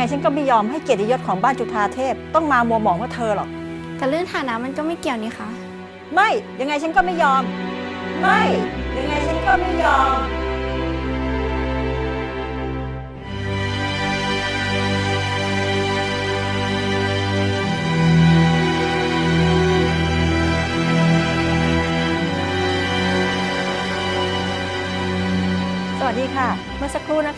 ยังไงฉันก็ไม่ยอมให้เกียรติยศของบ้านจุฑาเทพ ต้องมามัวหมองว่าเธอหรอก แต่เรื่องฐานะมันก็ไม่เกี่ยวนี่คะ ไม่ ยังไงฉันก็ไม่ยอม ไม่ ยังไงฉันก็ไม่ยอม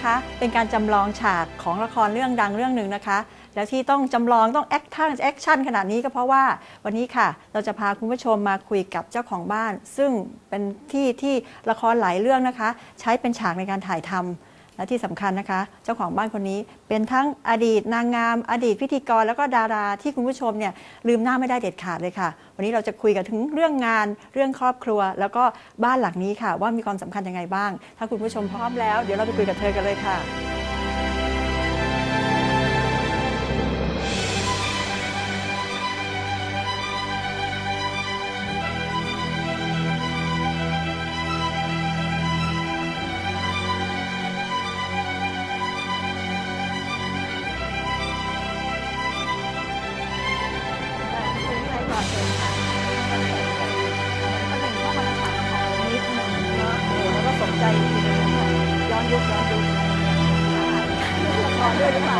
นะคะ เป็นการจำลองฉากของละครเรื่องดังเรื่องหนึ่งนะคะ แล้วที่ต้องจำลองต้องแอคชั่นแอคชั่นขนาดนี้ก็เพราะว่าวันนี้ค่ะ เราจะพาคุณผู้ชมมาคุยกับเจ้าของบ้าน ซึ่งเป็นที่ที่ละครหลายเรื่องนะคะ ใช้เป็นฉากในการถ่ายทำ และที่สำคัญนะคะ เจ้าของบ้านคนนี้เป็นทั้งอดีตนางงาม อดีตพิธีกรแล้วก็ดาราที่คุณผู้ชมเนี่ยลืมหน้าไม่ได้เด็ดขาดเลยค่ะ วันนี้เราจะคุยกันถึงเรื่องงาน เรื่องครอบครัว แล้วก็บ้านหลังนี้ค่ะ ว่ามีความสำคัญยังไงบ้าง ถ้าคุณผู้ชมพร้อมแล้ว เดี๋ยวเราไปคุยกับเธอกันเลยค่ะ ย้อนยุคย้อนยุคละครด้วยหรือเปล่า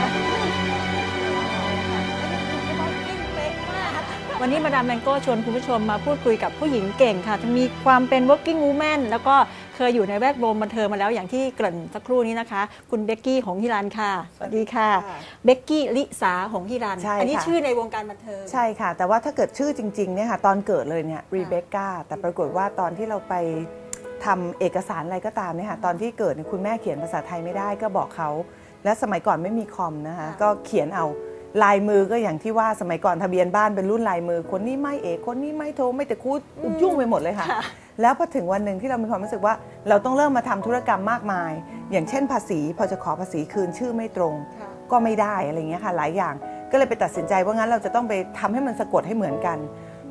วันนี้มาดามแมงโก้ชวนคุณผู้ชมมาพูดคุยกับผู้หญิงเก่งค่ะ มีความเป็น working woman แล้วก็เคยอยู่ในแวดวงบันเทิงมาแล้วอย่างที่เกริ่นสักครู่นี้นะคะ คุณเบกกี้หงฮิรันค่ะ สวัสดีค่ะค่ะเบกกี้ลิสาหงฮิรัน ใช่อันี้ค่ะชื่อในวงการบันเทิง ใช่ค่ะ แต่ว่าถ้าเกิดชื่อจริงๆเนี่ยค่ะตอนเกิดเลยเนี่ยรีเบคก้าแต่ปรากฏว่าตอนที่เราไป ทำเอกสารอะไรก็ตามเนี่ยค่ะตอนที่เกิดเนี่ยคุณแม่เขียนภาษาไทยไม่ได้ก็บอกเขา และสมัยก่อนไม่มีคอมนะคะค่ะก็เขียนเอาลายมือก็อย่างที่ว่าสมัยก่อนทะเบียนบ้านเป็นรุ่นลายมือ คนนี้ไม่เอกคนนี้ไม่โทรไม่แต่คูดยุ่งไปหมดเลยค่ะค่ะแล้วพอถึงวันหนึ่งที่เรามีความรู้สึกว่า เราต้องเริ่มมาทำธุรกรรมมากมาย อย่างเช่นภาษี พอจะขอภาษีคืนชื่อไม่ตรงค่ะก็ไม่ได้อะไรเงี้ยค่ะ หลายอย่างก็เลยไปตัดสินใจว่างั้นเราจะต้องไปทำให้มันสะกดให้เหมือนกัน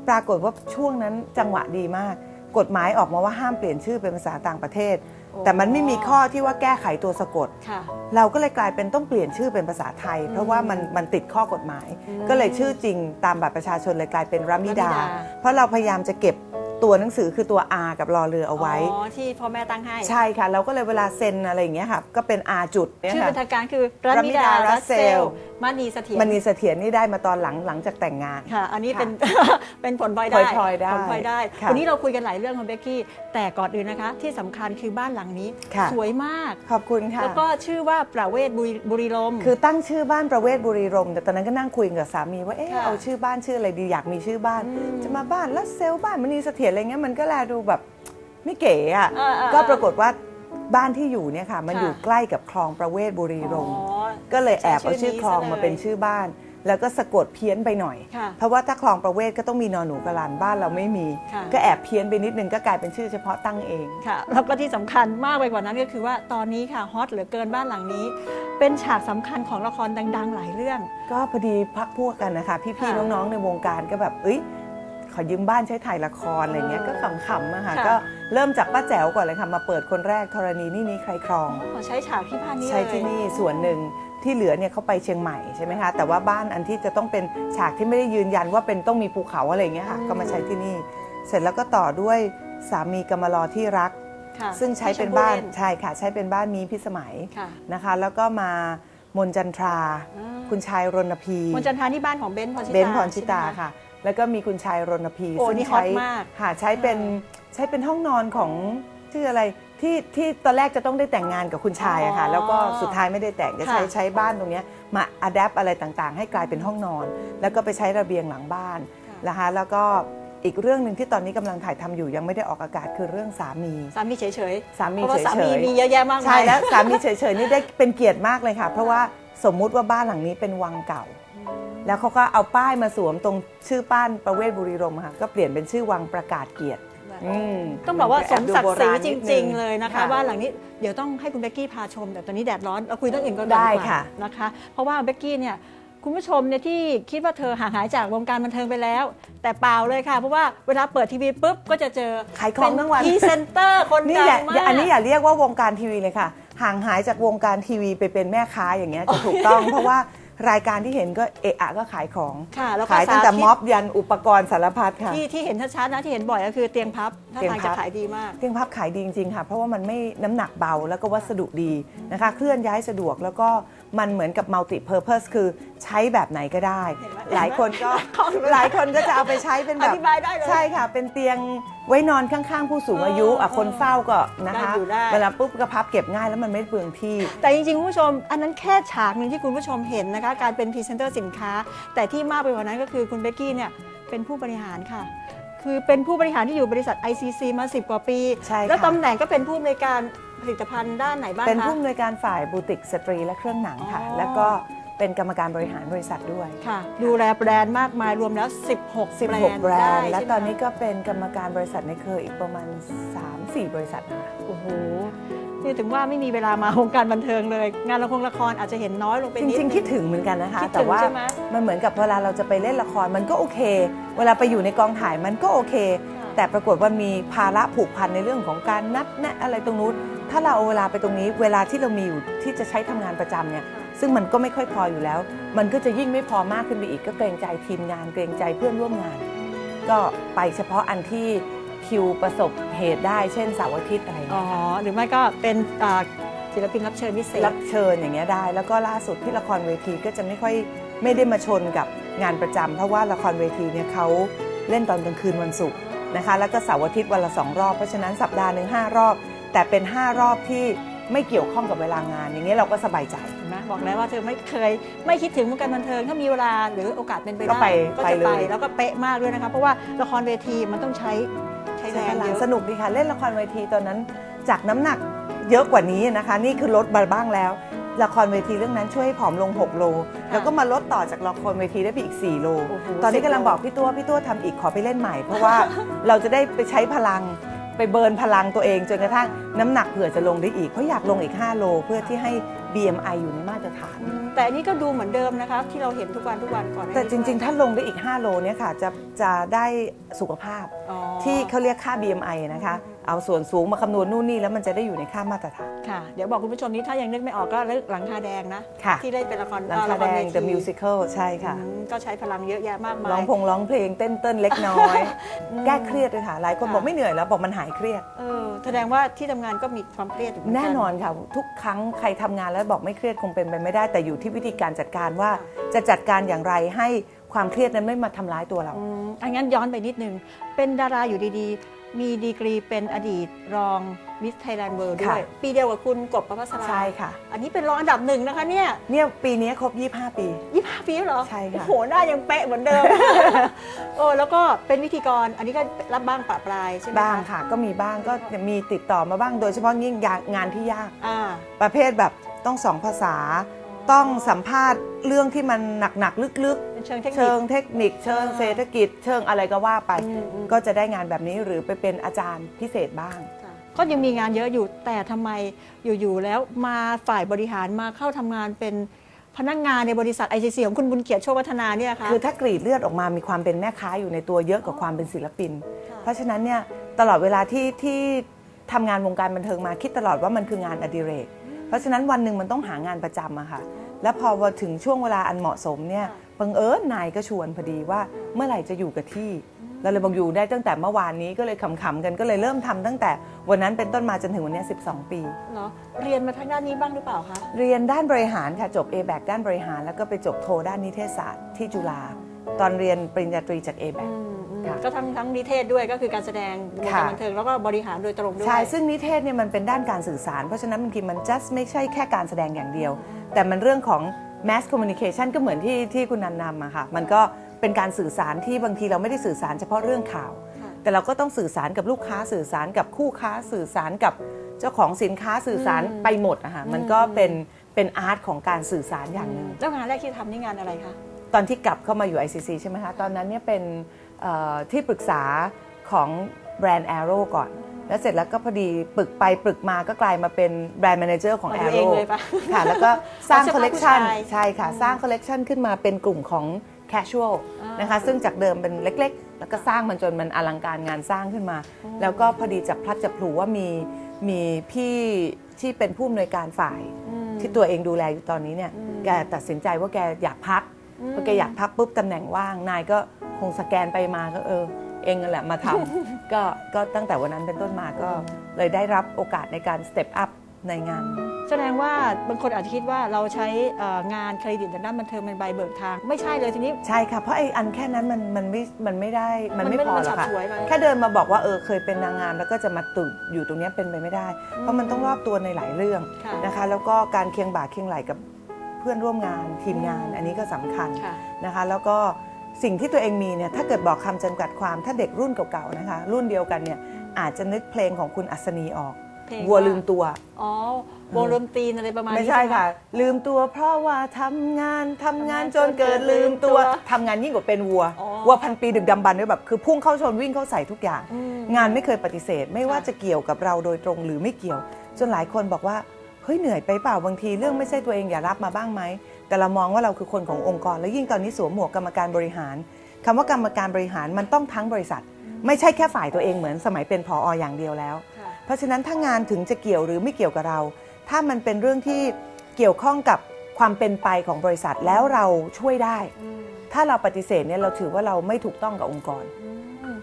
ปรากฏว่าช่วงนั้นจังหวะดีมาก กฎหมายออกมาว่าห้ามเปลี่ยนชื่อเป็นภาษาต่างประเทศโอ้แต่มันไม่มีข้อที่ว่าแก้ไขตัวสะกดค่ะเราก็เลยกลายเป็นต้องเปลี่ยนชื่อเป็นภาษาไทย เพราะว่ามันมันติดข้อกฎหมายอืมก็เลยชื่อจริงตามบัตรประชาชนเลยกลายเป็นรามิดารามิดาเพราะเราพยายามจะเก็บ ตัวหนังสือคือตัว R กับรอเรือเอาไว้ อ๋อ ที่พ่อแม่ตั้งให้ ใช่ค่ะ เราก็เลยเวลาเซ็นอะไรอย่างเงี้ยค่ะ ก็เป็น R จุดเนี่ยชื่อค่ะ เป็นทางการคือรัรัมิมิดาดารัสเซ Russell ลมานีเสถียรมันนีเสถียรนี่ได้มาตอนหลังหลังจากแต่งงาน ค่ะ อันนี้ค่ะเป็น เป็นผลพลอยได้พลอยได้ผลพลอยได้ค่ะวันนี้เราคุยกันหลายเรื่องคุณเบกกี้ แต่ก่อนอื่นนะคะ ที่สำคัญคือบ้านหลังนี้ ค่ะ สวยมาก ขอบคุณค่ะ แล้วก็ชื่อว่าประเวศบุรีบุรีรมย์ คือตั้งชื่อบ้านประเวศบุรีรมย์แต่ตอนนั้นก็นั่งคุยกับสามีว่าเออค่ะเอาชื่อบ้านชื่ออะไรดีอยากมีชื่อบ้านอืมจะมาบ้านลัสเซลบ้านมณีเสถียรอะไรเงี้ยมันก็แลดูแบบไม่เก๋อะเออเออก็ปรากฏว่าบ้านที่อยู่เนี่ยค่ะ มันค่ะอยู่ใกล้กับคลองประเวศบุรีรมย์อ๋อก็เลยแอบเอาใช้ชื่ชื่ออนี้คลองซะเลยมาเป็นชื่อบ้าน แล้วก็สะกดเพี้ยนไปหน่อย ค่ะเพราะว่าถ้าคลองประเวศก็ต้องมีนอนหนูกระลานบ้านเราไม่มี ค่ะ ก็แอบเพี้ยนไปนิดนึงก็กลายเป็นชื่อเฉพาะตั้งเอง ค่ะแล้วก็ที่สำคัญมากไปกว่านั้นก็คือว่าตอนนี้ค่ะฮอตเหลือเกินบ้านหลังนี้ เป็นฉากสำคัญของละครดัง ๆ หลายเรื่อง ก็พอดีพักพวกกันนะคะ พี่ค่ะๆน้องๆในวงการก็แบบเอ้ย ขอยืมบ้านใช้ถ่ายละครอะไรเงี้ยก็ขำๆอะค่ะค่ะ ก็เริ่มจากป้าแจ๋วก่อนเลยค่ะ มาเปิดคนแรกธรณีนี่นี้ใครครอง ขอใช้ฉากที่บ้านนี้ใช้เลยที่นี่ส่วนหนึ่งที่เหลือเนี่ยเขาไปเชียงใหม่ใช่ไหมคะแต่ว่าบ้านอันที่จะต้องเป็นฉากที่ไม่ได้ยืนยันว่าเป็นต้องมีภูเขาอะไรเงี้ยค่ะก็มาใช้ที่นี่ เสร็จแล้วก็ต่อด้วยสามีกำมารอที่รัก ค่ะซึ่งใช้เป็นที่ชมพู่บ้านล่ใช่ค่ะใช้เป็นบ้านมีพิสมัยค่ะนะคะ แล้วก็มามนจันทรา อ่าคุณชายรณพี มนจันทานี่บ้านของเบนซ์พรชิตาเบนซ์พรชิตาใช่ไหม ค่ะ แล้วก็มีคุณชายรณพีโอ้ซึ่งนี่ฮอตใช้มาก ค่ะใช้เป็นใช้เป็นห้องนอนของชื่ออะไรที่ที่ตอนแรกจะต้องได้แต่งงานกับคุณชายอะค่ะ อ๋อแล้วก็สุดท้ายไม่ได้แต่งจะใช้ค่ะ ใช้บ้านตรงเนี้ยมาอัดแอปอะไรต่างๆ ให้กลายเป็นห้องนอน แล้วก็ไปใช้ระเบียงหลังบ้านค่ะนะคะแล้วก็อีกเรื่องหนึ่งที่ตอนนี้กำลังถ่ายทำอยู่ยังไม่ได้ออกอากาศคือเรื่องสามี สามีเฉยสาๆมีเพราะว่าเฉสามียมีเยอะแยะมากๆมาย ใช่แล้วสามีเฉยๆนี่ได้เป็นเกียรติมากเลยค่ะ เพราะว่าสมมุติว่าบ้านหลังนี้เป็นวังเก่า แล้วเขาก็เอาป้ายมาสวมตรงชื่อป้านประเวศบุรีรมย์ค่ะก็เปลี่ยนเป็นชื่อวังประกาศเกียรติอืมต้องบอกว่าสมศักดิ์ศรีจริงๆๆเลยนะคะบ้านหลังนี้เดี๋ยวต้องให้คุณเบกกี้พาชม แต่ตอนนี้แดดร้อนเราคุยเรื่องอื่นก็ได้กว่าค่ะนะคะ เพราะว่าเบกกี้เนี่ยคุณผู้ชมเนี่ยที่คิดว่าเธอห่างหายจากวงการบันเทิงไปแล้ว แต่เปล่าเลยค่ะ เพราะว่าเวลาเปิดทีวีปุ๊บก็จะเจอขายของทั้งวันพรีเซนเตอร์คนนี่ดัอย่างมากอย่าอันนี้อย่าเรียกว่าวงการทีวีเลยค่ะ ห่างหายจากวงการทีวีไปเป็นแม่ค้าอย่างเงี้ยจะถูกต้อง เพราะว่า รายการที่เห็นก็เอะอะก็ขายของค่ะแล้วก็ขายตั้งแต่สาธิต ม็อบยันอุปกรณ์สารพัดค่ะ ที่ที่เห็นชัดๆนะที่เห็นบ่อยก็คือเตียงพับถ้าเตียงทางพัจะบขายดีมาก เตียงพับขายดีจริงๆค่ะ เพราะว่ามันไม่น้ำหนักเบาแล้วก็วัสดุดีนะคะ เคลื่อนย้ายสะดวกแล้วก็ มันเหมือนกับ multi purpose คือใช้แบบไหนก็ได้เห็นไหมหลายคนก็ของหลายคนก็จะเอาไปใช้เป็นแบบอธิบายได้เลย ใช่ค่ะ เป็นเตียงไว้นอนข้างๆ ผู้สูงอายุเอออะคนเฝ้าก็นะคะได้อยู่ได้เวลาปุ๊บก็พับเก็บง่ายแล้วมันไม่เปลืองที่ แต่จริงๆคุณผู้ชม อันนั้นแค่ฉากหนึ่งที่คุณผู้ชมเห็นนะคะ การเป็นพรีเซนเตอร์สินค้า แต่ที่มากไปกว่านั้นก็คือคุณเบกกี้เนี่ยเป็นผู้บริหารค่ะคือเป็นผู้บริหารที่อยู่บริษัท ICC มา 10 กว่าปีใช่ค่ะแล้วตำแหน่งก็เป็นผู้อำนวยการ ผลิตภัณฑ์ด้านไหนบ้างคะ เป็นผู้อำนวยการฝ่ายบูติกสตรีและเครื่องหนังค่ะ อ๋อ แล้วก็เป็นกรรมการบริหารบริษัทด้วย ค่ะ ดูแลแบรนด์มากมายรวมแล้ว 16 16 แบรนด์ ได้และใช่ไหมตอนนี้ก็เป็นกรรมการบริษัทในเครืออีกประมาณ 3-4 บริษัทนะคะ โอ้โหนี่ถึงว่าไม่มีเวลามาวงการบันเทิงเลย งานละครละครอาจจะเห็นน้อยลงไปจนิดริงนึๆคิดถึงเหมือนกันนะคะ คิดถึงแต่ว่าใช่ไหมมันเหมือนกับเวลาเราจะไปเล่นละครมันก็โอเค เวลาไปอยู่ในกองถ่ายมันก็โอเค ค่ะ แต่ปรากฏว่ามีภาระผูกพันในเรื่องของการนัดแนะอะไรตรงนู้น ถ้าเราเอาเวลาไปตรงนี้ เวลาที่เรามีอยู่ที่จะใช้ทำงานประจำเนี่ยซึ่งมันก็ไม่ค่อยพออยู่แล้ว มันก็จะยิ่งไม่พอมากขึ้นไปอีก ก็เกรงใจทีมงานเกรงใจเพื่อนร่วมงาน ก็ไปเฉพาะอันที่คิวประสบเหตุได้ เช่นเสาร์อาทิตย์อะไรอย่างอ๋อเงี้ยค่ะหรือไม่ก็เป็นอ่าศิลปินรับเชิญพิเศษรับเชิญอย่างเงี้ยได้ แล้วก็ล่าสุดที่ละครเวทีก็จะไม่ค่อยไม่ได้มาชนกับงานประจำเพราะว่าละครเวทีเนี่ยเขาเล่นตอนกลางคืนวันศุกร์นะคะ แล้วก็เสาร์อาทิตย์วันละสองรอบเพราะฉะนั้นสัปดาห์หนึ่งห้ารอบ แต่เป็น 5 รอบที่ไม่เกี่ยวข้องกับเวลางาน อย่างเงี้ยเราก็สบายใจ เห็นไหมบอกแล้วว่าเธอไม่เคยไม่คิดถึงวงการบันเทิงถ้ามีเวลาหรือโอกาสเป็นไปก็ได้ไปก็ไปจะเลไปยแล้วก็เป๊ะมากด้วยนะคะเพราะว่าละครเวทีมันต้องใช้ใช้แรใช่งค่ะเยอะ สนุกดีค่ะ เล่นละครเวทีตอนนั้น จากน้ำหนักเยอะกว่านี้นะคะ นี่คือลดมาบ้างแล้ว ละครเวทีเรื่องนั้นช่วยให้ผอมลง 6 โล แล้วก็มาลดต่อจากละครเวทีได้ไปอีก 4 โล โอ้โหตอนนี้10กำลังบอกพี่ตัวพี่ตัวทำอีกขอไปเล่นใหม่ เพราะว่า เราจะได้ไปใช้พลัง ไปเบิร์นพลังตัวเองจนกระทั่งน้ำหนักเผื่อจะลงได้อีก เพราะอยากลงอีก 5 โลเพื่อที่ให้ BMI อยู่ในมาตรฐานอืมแต่อันนี้ก็ดูเหมือนเดิมนะคะ ที่เราเห็นทุกวันทุกวันก่อนหน้าแต่นี้จริง ๆ ถ้าลงได้อีก 5 โลเนี่ยค่ะจะจะได้สุขภาพ อ๋อ ที่เขาเรียกค่า BMI นะคะ เอาส่วนสูงมาคำนวณนู่นนี่แล้วมันจะได้อยู่ในค่ามาตรฐาน ค่ะ เดี๋ยวบอกคุณผู้ชมนี้ถ้ายังนึกไม่ออกก็เรื่องหลังคาแดงนะ ค่ะ ที่ได้เป็นละครหลังคาละแดรเวงที The Musical ใช่ค่ะอืมก็ใช้พลังเยอะแยะมากมายร้องพงร้องเพลงเต้นเต้นเล็กน้อย แก้เครียดเลยค่ะ หลายคนค่ะบอกไม่เหนื่อยแล้วบอกมันหายเครียดเออแสดงว่าที่ทำงานก็มีความเครียดอยู่เหมืกัแน่นอนค่ะ ทุกครั้งใครทำงานแล้วบอกไม่เครียดคงเป็นไปไม่ได้แต่อยู่ที่วิธีการจัดการว่าจะจัดการอย่างไรให้ความเครียดนั้นไม่มาทำร้ายตัวเราอืมอันงั้นย้อนไปนิดนึงเป็นดาราอยู่ดีๆ มีดีกรีเป็นอดีตรองมิสไทยแลนด์เวิลด์ด้วยค่ะปีเดียวกับคุณกบประภาสราใช่ค่ะ อันนี้เป็นรองอันดับหนึ่งนะคะเนี่ย เนี่ยปีนี้ครบ 25 ปียี่ห้าปีแล้วเหรอ ใช่ค่ะ โอ้โห หน้ายังเป๊ะเหมือนเดิม โอ้แล้วก็เป็นวิธีกร อันนี้ก็รับบ้างปะปลายใช่ไหมบ้างค่ะ ก็มีบ้างก็มีติดต่อมาบ้าง โดยเฉพาะยิ่งงานที่ยากอ่าประเภทแบบต้องสองภาษา ต้องสัมภาษณ์เรื่องที่มันหนักๆลึกเป็นเชิงเทคนิคๆเชิงเทคนิค เชิงอ่าเศรษฐกิจ เชิงอะไรก็ว่าไป อืมอืม ก็จะได้งานแบบนี้หรือไปเป็นอาจารย์พิเศษบ้างค่ะก็ยังมีงานเยอะอยู่แต่ทำไมอยู่ๆแล้วมาฝ่ายบริหารมาเข้าทำงานเป็นพนักงานในบริษัท ICC ของคุณบุญเกียรติโชควัฒนาเนี่ยค่ะ คือถ้ากรีดเลือดออกมามีความเป็นแม่ค้าอยู่ในตัวเยอะกว่าความเป็นศิลปิน ค่ะ เพราะฉะนั้นเนี่ยตลอดเวลาที่ที่ทำงานวงการบันเทิงมาคิดตลอดว่ามันคืองานอดิเรก เพราะฉะนั้นวันหนึ่งมันต้องหางานประจำอะค่ะ แล้วพอมาถึงช่วงเวลาอันเหมาะสมเนี่ยบังเอิญนายก็ชวนพอดีว่าเมื่อไหร่จะอยู่กับที่เราเลยบอกอยู่ได้ตั้งแต่เมื่อวานนี้ก็เลยขำๆกันก็เลยเริ่มทำตั้งแต่วันนั้นเป็นต้นมาจนถึงวันเนี้ย12 ปีเหรอเรียนมาทางด้านนี้บ้างหรือเปล่าคะเรียนด้านบริหารค่ะจบ a b a c ด้านบริหาร แล้วก็ไปจบโทด้านนิเทศศาสตร์ที่จุฬาตอนเรียนปริญญาตรีจาก a b a c อืมอืมค่ะ ก็ทั้งทั้งนิเทศด้วยก็คือการแสดงวงการค่ะบันเทิงแล้วก็บริหารโดยตรงด้วย ใช่ ซึ่งนิเทศเนี่ยมันเป็นด้านการสื่อสาร เพราะฉะนั้นบางทีมัน just ไม่ใช่แค่การแสดงอย่างเดียว แต่มันเรื่องของ mass communication ก็เหมือนที่ที่คุณนันนำอะค่ะ มันก็เป็นการสื่อสารที่บางทีเราไม่ได้สื่อสารเฉพาะเรื่องข่าวค่ะแต่เราก็ต้องสื่อสารกับลูกค้าสื่อสารกับคู่ค้าสื่อสารกับเจ้าของสินค้าสื่อสารไปหมดอะค่ะ มันก็เป็นเป็นอาร์ตของการสื่อสารอย่างหนึ่งแล้วงานแรกที่ทำนี่งานอะไรคะ ตอนที่กลับเข้ามาอยู่ ICC ใช่ไหมคะตอนนั้นเนี่ยเป็นเอ่อที่ปรึกษาของแบรนด์ Arrow ก่อน แล้วเสร็จแล้วก็พอดีปรึกไปปรึกมาก็กลายมาเป็นแบรนด์ m ม n นเจอร์ของมาดูเอง Arrow เลยปะค่ะแล้วก็สร้างเอาเสื้อคอลผ้าเลกชันผู้ชายใช่ค่ะ สร้างคอลเลกชันขึ้นมาเป็นกลุ่มของ casual อ่านนะคะซึ่งจากเดิมเป็นเล็กๆ แล้วก็สร้างมันจนมันอลังการงานสร้างขึ้นมา แล้วก็พอดีจับพลัดจับผลูว่ามีมีพี่ที่เป็นผู้อำนวยการฝ่ายอืมที่ตัวเองดูแลอยู่ตอนนี้เนี่ยอืมแกตัดสินใจว่าแกอยากพัก อืมพอแกอยากพักปุ๊บตำแหน่งว่าง นายก็คงสแกนไปมาก็เออ เองนั่นแหละมาทำก็ก็ตั้งแต่วันนั้นเป็นต้นมาก็เลยได้รับโอกาสในการสเต็ปอัพในงาน แสดงว่าบางคนอาจจะคิดว่าเราใช้เอ่องานเครดิตทางด้านบันเทิงเป็นใบเบิกทาง ไม่ใช่เลยทีนี้ ใช่ค่ะ เพราะไอ้อันแค่นั้นมันมันไม่มันไม่ได้มันไม่มันไม่พอมันหรอกค่ะฉับฉวยไปแค่เดินมาบอกว่าเออเคยเป็นนางงามแล้วก็จะมาตุอยู่ตรงเนี้ยเป็นไปไม่ได้ เพราะมันต้องรอบตัวในหลายเรื่องค่ะนะคะ แล้วก็การเคียงบ่าเคียงไหลกับ เพื่อนร่วมงานทีมงานอันนี้ก็สำคัญค่ะนะคะแล้วก็สิ่งที่ตัวเองมีเนี่ยถ้าเกิดบอกคำจำกัดความถ้าเด็กรุ่นเก่าๆนะคะรุ่นเดียวกันเนี่ยอาจจะนึกเพลงของคุณอัศนีออกเพลงวัวว่าลืมตัวอ๋อวงดนตรีอะไรประมาณนี้ไม่ใช่หค่ะ ลืมตัวเพราะว่าทำงานทำงานจนเกิดลืมตัวทำงานยิ่งกว่าเป็นวัวอ๋อวัวพันปีดึกดำบรรพ์ด้วยแบบคือพุ่งเข้าชนวิ่งเข้าใส่ทุกอย่างอืมงานไม่เคยปฏิเสธ ไม่ว่าค่ะจะเกี่ยวกับเราโดยตรงหรือไม่เกี่ยว จนหลายคนบอกว่า เฮ้ยเหนื่อยไปเปล่าบางทีเรื่องไม่ใช่ตัวเองอย่ารับมาบ้างไหมแต่เรามองว่าเราคือคนขององค์กร แล้วยิ่งตอนนี้สวมหมวกกรรมการบริหารคำว่ากรรมการบริหารมันต้องทั้งบริษัท ไม่ใช่แค่ฝ่ายตัวเองเหมือนสมัยเป็นผออย่างเดียวแล้วค่ะเพราะฉะนั้นถ้างานถึงจะเกี่ยวหรือไม่เกี่ยวกับเรา ถ้ามันเป็นเรื่องที่เกี่ยวข้องกับความเป็นไปของบริษัทแล้วเราช่วยได้อืมถ้าเราปฏิเสธเนี่ยเราถือว่าเราไม่ถูกต้องกับองค์กรอืม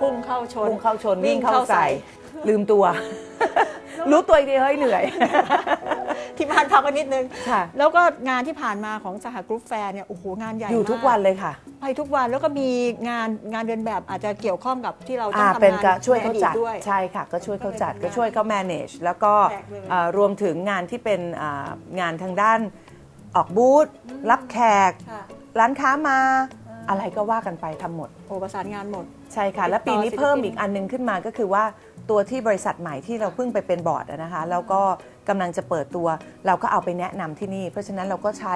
พุ่งเข้าชนพุ่งเข้าชนวิ่วิ่งงเข้าเข้าใส่ใส่ ลืมตัว รู้ตัวอีกทีเฮ้ยเหนื่อย ที่บ้านพักกันนิดนึง ค่ะ แล้วก็งานที่ผ่านมาของสหกรุ๊ปแฟร์เนี่ยโอ้โหงานใหญ่อยู่ทุกมาวันเลยค่ะไปทุกวันแล้วก็มีงานงานเดินแบบอาจจะเกี่ยวข้องกับที่เราต้ออ่างทำเป็นงานก็ช่วยเขาในอจัดด้วย ใช่ค่ะ ก็ช่วยเขาจัดก็เลยก็ช่วยเขา manage แล้วก็แจกเลยเอ่อรวมถึงงานที่เป็นอ่างานทางด้านออกบูธรับแขก ค่ะ ร้านค้ามา อะไรก็ว่ากันไปทำหมด โอ้ประสานงานหมด ใช่ค่ะ และปีนี้เพิ่มอีกอันหนึงขึ้นมาก็คือว่าตัวที่บริษัทใหม่ที่เราเพิ่งไปเป็นบอร์ดอะนะคะ แล้วก็กำลังจะเปิดตัว เราก็เอาไปแนะนำที่นี่ เพราะฉะนั้นเราก็ใช้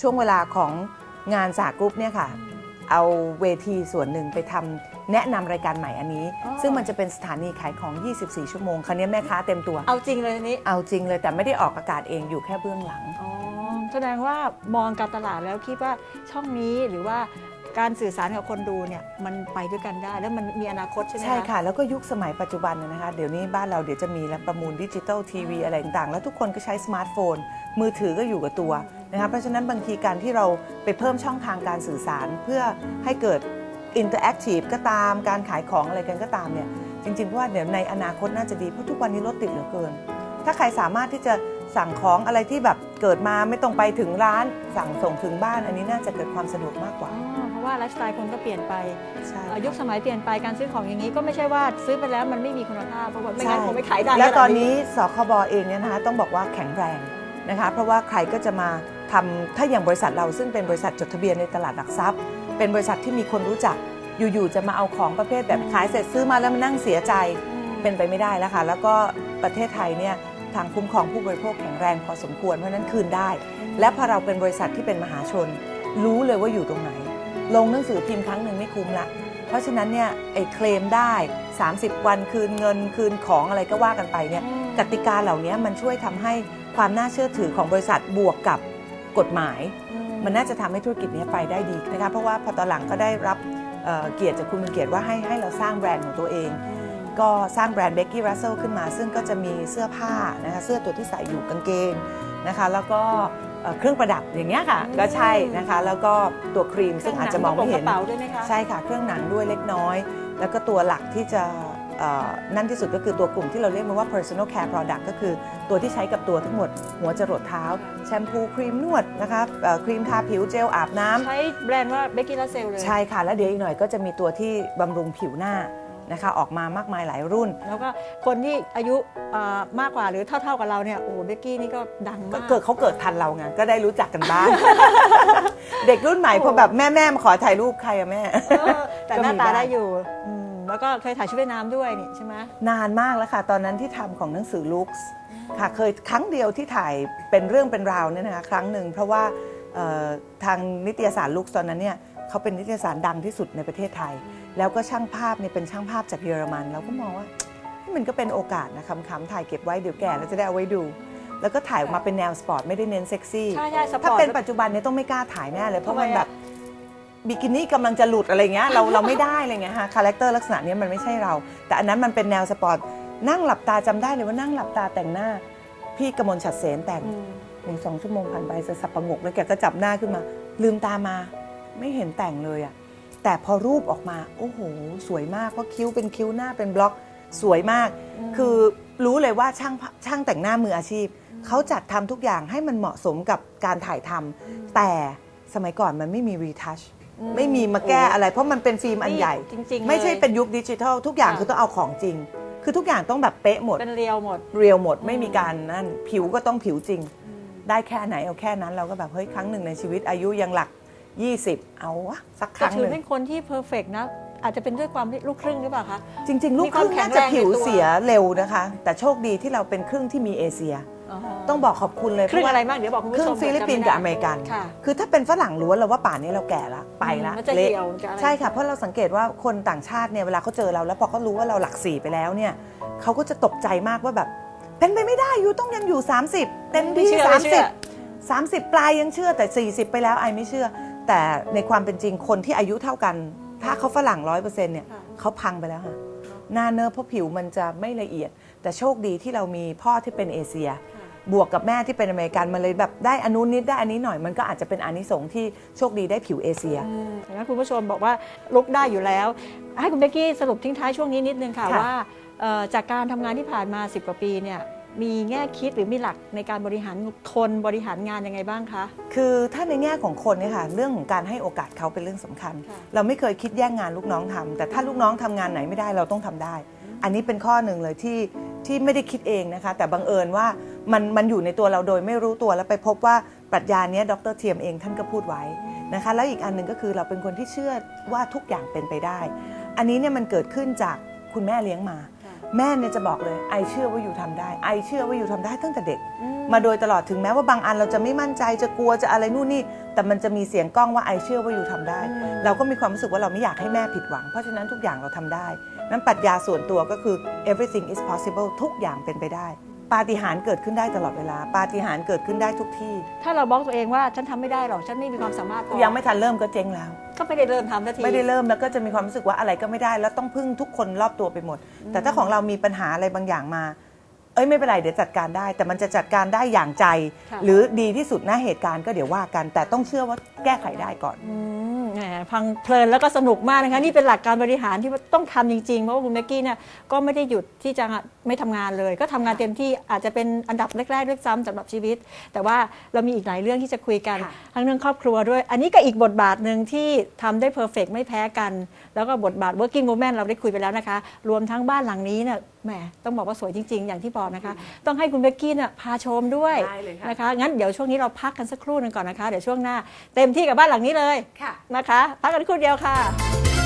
ช่วงเวลาของงานสากรุ๊ปเนี่ยค่ะ เอาเวทีส่วนหนึ่งไปทำแนะนำรายการใหม่อันนี้อ๋อซึ่งมันจะเป็นสถานีขายของ 24 ชั่วโมงคราวนี้แม่ค้าเต็มตัว เอาจริงเลยทีนี้ เอาจริงเลยแต่ไม่ได้ออกอากาศเองอยู่แค่เบื้องหลังอ๋อแสดงว่ามองการตลาดแล้วคิดว่าช่องนี้หรือว่า การสื่อสารกับคนดูเนี่ยมันไปด้วยกันได้ แล้วมันมีอนาคตใช่ไหมใช่ค่ะ แล้วก็ยุคสมัยปัจจุบันนะคะ เดี๋ยวนี้บ้านเราเดี๋ยวจะมีแล้วประมูลดิจิตอลทีวีอะไรต่างๆ แล้วทุกคนก็ใช้สมาร์ทโฟน มือถือก็อยู่กับตัวนะคะเพราะฉะนั้นบางทีการที่เราไปเพิ่มช่องทางการสื่อสารเพื่อให้เกิดอินเตอร์แอคทีฟก็ตามการขายของอะไรกันก็ตามเนี่ยจริงๆว่าเดี๋ยวในอนาคตน่าจะดีเพราะทุกวันนี้รถติดเหลือเกิน ถ้าใครสามารถที่จะสั่งของอะไรที่แบบเกิดมาไม่ต้องไปถึงร้าน สั่งส่งถึงบ้านอันนี้น่าจะเกิดความสะดวกมากกว่า ราะว่าไลฟ์สไตล์คนก็เปลี่ยนไปใช่เอ่อยุคสมัยเปลี่ยนไปการซื้อของอย่างนี้ก็ไม่ใช่ว่าซื้อไปแล้วมันไม่มีคุณภาพเพราะว่าไม่งั้นคงไม่ขายได้และขนาดตอนนี้สคบเองเนี่ยนะคะต้องบอกว่าแข็งแรงนะคะเพราะว่าใครก็จะมาทำถ้าอย่างบริษัทเราซึ่งเป็นบริษัทจดทะเบียนในตลาดหลักทรัพย์ เป็นบริษัทที่มีคนรู้จักอยู่ๆจะมาเอาของประเภทแบบขายเสร็จซื้อมาแล้วมานั่งเสียใจอืมเป็นไปไม่ได้แล้วค่ะแล้วก็ประเทศไทยเนี่ยทางคุ้มครองผู้บริโภคแข็งแรงพอสมควรเพราะฉะนั้นคืนได้ และพอเราเป็นบริษัทที่เป็นมหาชน รู้เลยว่าอยู่ตรงไหน ลงหนังสือพิมพ์ครั้งหนึ่งไม่คุ้มละ เพราะฉะนั้นเนี่ยไอ้เคลมได้ 30 วันคืนเงินคืนของอะไรก็ว่ากันไปเนี่ยอืมกติกาเหล่านี้มันช่วยทำให้ความน่าเชื่อถือของบริษัทบวกกับกฎหมายอืมันน่าจะทำให้ธุรกิจนี้ไปได้ดีนะคะเพราะว่าพอตอนหลังก็ได้รับเอ่อเกียรติจากคุณบุญเกียรติว่าให้ให้เราสร้างแบรนด์ของตัวเองอืมก็สร้างแบรนด์เบกกี้รัสเซลขึ้นมา ซึ่งก็จะมีเสื้อผ้านะคะเสื้อตัวที่ใส่อยู่กางเกงนะคะแล้วก็ เอ่อเครื่องประดับอย่างเงี้ยค่ะอืมก็ใช่นะคะ แล้วก็ตัวครีมซึ่งอาจจะมองไม่เห็นกระเป๋าด้วยไหมคะใช่ค่ะ เครื่องหนังด้วยเล็กน้อย แล้วก็ตัวหลักที่จะเอ่อนั่นที่สุดก็คือตัวกลุ่มที่เราเรียกมันว่า personal care product ก็คือตัวที่ใช้กับตัวทั้งหมด หัวจรดเท้า แชมพูครีมนวดนะคะเอ่อครีมทาผิวเจลอาบน้ำใช้แบรนด์ว่าเบกกี้ลาเซลเลย ใช่ค่ะ แล้วเดี๋ยวอีกหน่อยก็จะมีตัวที่บำรุงผิวหน้า นะคะออกมามากมายหลายรุ่น แล้วก็คนที่อายุเอ่อมากกว่าหรือเท่า ๆกับเราเนี่ยโอ้โหเบกกี้นี่ก็ดังก็มากเกิดเขาเกิดทันเราไงก็ได้รู้จักกันบ้าง เด็กรุ่นใหม่พอแบบแม่แม่มาขอถ่ายรูปใครอะแม่เออแต่หน้าตาได้อยู่อืมแล้วก็เคยถ่ายชุดว่ายน้ำด้วยนี่ใช่ไหมนานมากแล้วค่ะ ตอนนั้นที่ทำของหนังสือลุคส์ค่ะเคยครั้งเดียวที่ถ่ายเป็นเรื่องเป็นราวเนี่ยนะคะครั้งหนึ่งเพราะว่าเอ่อทางนิตยสารลุคส์ตอนนั้นเนี่ยเขาเป็นนิตยสารดังที่สุดในประเทศไทย แล้วก็ช่างภาพเนี่ยเป็นช่างภาพจากเยอรมัน เราก็มองว่าเฮ้ยมันก็เป็นโอกาสนะคำๆถ่ายเก็บไว้เดี๋ยวแก่แล้วจะได้เอาไว้ดู แล้วก็ถ่ายออกมาเป็นแนวสปอร์ตไม่ได้เน้นเซ็กซี่ ใช่ใช่สปอร์ตถ้าเป็นปัจจุบันเนี่ยต้องไม่กล้าถ่ายแน่เลยเพราะมันทำไมอะแบบบิกินี่กำลังจะหลุดอะไรเงี้ยเราเราไม่ได้อะไรเงี้ยค่ะคาแรคเตอร์ลักษณะเนี้ยมันไม่ใช่เรา แต่อันนั้นมันเป็นแนวสปอร์ตนั่งหลับตาจำได้เลยว่านั่งหลับตาแต่งหน้า พี่กมลฉัดเสนแต่งอืมหนึ่งสองชั่วโมงผ่านไปจะสับประงกแล้วแกก็จับหน้าขึ้นมา ลืมตามา ไม่เห็นแต่งเลยอะ แต่พอรูปออกมา โอ้โห สวยมาก เพราะคิ้วเป็นคิ้วหน้าเป็นบล็อกสวยมาก คือรู้เลยว่าช่างช่างแต่งหน้ามืออาชีพ เขาจัดทำทุกอย่างให้มันเหมาะสมกับการถ่ายทำแต่สมัยก่อนมันไม่มีรีทัชอืมไม่มีมาแก้โอ้อะไร เพราะมันเป็นฟิล์มอันใหญ่จริงๆไม่ใช่ลยเป็นยุคดิจิทัล ทุกอย่างค่ะคือต้องเอาของจริง คือทุกอย่างต้องแบบเป๊ะหมดเป็นเรียวหมดเรียวหมดไม่มีการนั่นผิวก็ต้องผิวจริง ได้แค่ไหนเอาแค่นั้นเราก็แบบเฮ้ยครั้งหนึ่งในชีวิตอายุยังหลัก 20 เอาวะสักคแต่รั้งถืหอนึ่งเป็นคนที่เพอร์เฟกนะ อาจจะเป็นด้วยความลูกครึ่งหรือเปล่าคะ จริง ๆ ลูกมีคความรึ่งแข็น่างแรงจะผิวในตัวเสียเร็วนะคะ แต่โชคดีที่เราเป็นครึ่งที่มีเอเชียอ๋อต้องบอกขอบคุณเลยครึ่งเพาะว่า อะไรบ้างเดี๋ยวบอกคุณคผู้รึ่ชงมฟิลิปปินส์จำไได้กับอเมริกัน ค่ะ คือถ้าเป็นฝรั่งล้วนเราว่าป่านนี้เราแก่ละไปละมันจะเละเหี่ยวจะอะไร ใช่ค่ะ เพราะเราสังเกตว่าคนต่างชาติเนี่ยเวลาเขาเจอเราแล้วพอเขารู้ว่าเราหลักสี่ไปแล้วเนี่ยเขาก็จะตกใจมากว่าแบบ เป็นไปไม่ได้อยู่ต้องยังอยู่ 30 เต็มไม่ที่เชื่อไม่เชื่อ 30 30 ปลายยังเชื่อแต่ 40 ไปแล้วไอไม่เชื่อ แต่ในความเป็นจริงคนที่อายุเท่ากัน ถ้าเขาฝรั่งร้อยเปอร์เซ็นต์เนี่ยค่ะเขาพังไปแล้วค่ะหน้าเนื้อเพราะผิวมันจะไม่ละเอียด แต่โชคดีที่เรามีพ่อที่เป็นเอเชีย บวกกับแม่ที่เป็นอเมริกันมันเลยแบบได้อนนุนิดได้อันนี้หน่อยมันก็อาจจะเป็นอานิสงส์ที่โชคดีได้ผิวเอเชียอืมอย่างนั้นคุณผู้ชมบอกว่าลุกได้อยู่แล้ว ให้คุณเบกกี้สรุปทิ้งท้ายช่วงนี้นิดนึงค่ะค่ะว่าเอ่อจากการทำงานที่ผ่านมา 10 กว่าปีเนี่ย มีแง่คิดหรือมีหลักในการบริหารคนบริหารงานยังไงบ้างคะ คือถ้าในแง่ของคนเนี่ยค่ะเรื่องของการให้โอกาสเขาเป็นเรื่องสำคัญค่ะเราไม่เคยคิดแย่งงานลูกน้องทำแต่ถ้าลูกน้องทำงานไหนไม่ได้เราต้องทำได้ อันนี้เป็นข้อหนึ่งเลยที่ที่ไม่ได้คิดเองนะคะ แต่บังเอิญว่ามันมันอยู่ในตัวเราโดยไม่รู้ตัวแล้วไปพบว่าปรัชญาเนี้ยดรเทียมเองท่านก็พูดไว้นะคะแล้วอีกอันหนึ่งก็คือเราเป็นคนที่เชื่อว่าทุกอย่างเป็นไปได้ อันนี้เนี่ยมันเกิดขึ้นจากคุณแม่เลี้ยงมา แม่เนี่ยจะบอกเลยไอเชื่อว่าอยู่ทำได้ ไอเชื่อว่าอยู่ทำได้ตั้งแต่เด็ก มาโดยตลอดถึงแม้ว่าบางอันเราจะไม่มั่นใจจะกลัวจะอะไรนู่นนี่ แต่มันจะมีเสียงกล้องว่าไอเชื่อว่าอยู่ทำได้อืมเราก็มีความรู้สึกว่าเราไม่อยากให้แม่ผิดหวัง เพราะฉะนั้นทุกอย่างเราทำได้ นั้นปรัชญาส่วนตัวก็คือ everything is possible ทุกอย่างเป็นไปได้ ปาฏิหาริย์เกิดขึ้นได้ตลอดเวลา ปาฏิหาริย์เกิดขึ้นได้ทุกที่ ถ้าเราบล็อกตัวเองว่าฉันทำไม่ได้หรอกฉันไม่มีความสามารถพอยังไม่ทันเริ่มก็เจ๊งแล้ว ก็ไม่ได้เริ่มทำสักที ไม่ได้เริ่มแล้วก็จะมีความรู้สึกว่าอะไรก็ไม่ได้ แล้วต้องพึ่งทุกคนรอบตัวไปหมด แต่ถ้าของเรามีปัญหาอะไรบางอย่างมา เอ้ยไม่เป็นไรเดี๋ยวจัดการได้ แต่มันจะจัดการได้อย่างใจ ค่ะ หรือดีที่สุดหน้าเหตุการณ์ก็เดี๋ยวว่ากัน แต่ต้องเชื่อว่าแก้ไขได้ก่อน อืม แหมฟังเพลินแล้วก็สนุกมากนะคะนี่เป็นหลักการบริหารที่ต้องทำจริงๆ เพราะว่าคุณเบกกี้เนี่ยก็ไม่ได้หยุดที่จะไม่ทำงานเลย ก็ทำงานเต็มที่อาจจะเป็นอันดับแรกๆด้วยซ้ำสำหรับชีวิต แต่ว่าเรามีอีกหลายเรื่องที่จะคุยกันค่ะทั้งเรื่องครอบครัวด้วย อันนี้ก็อีกบทบาทหนึ่งที่ทำได้เพอร์เฟกไม่แพ้กัน แล้วก็บทบาท working woman เราได้คุยไปแล้วนะคะ รวมทั้งบ้านหลังนี้เนี่ยแหมต้องบอกว่าสวยจริง ๆ อย่างที่บอกนะคะ ต้องให้คุณเบกกี้เนี่ยพาชมด้วยได้เลยค่ะนะคะงั้นเดี๋ยวช่วงนี้เราพักกันสักครู่หนึงก่อนนะคะเดี๋ยวช่วงหน้า เต็มที่กับบ้านหลังนี้เลยค่ะะคะ พักกันครู่เดียวค่ะ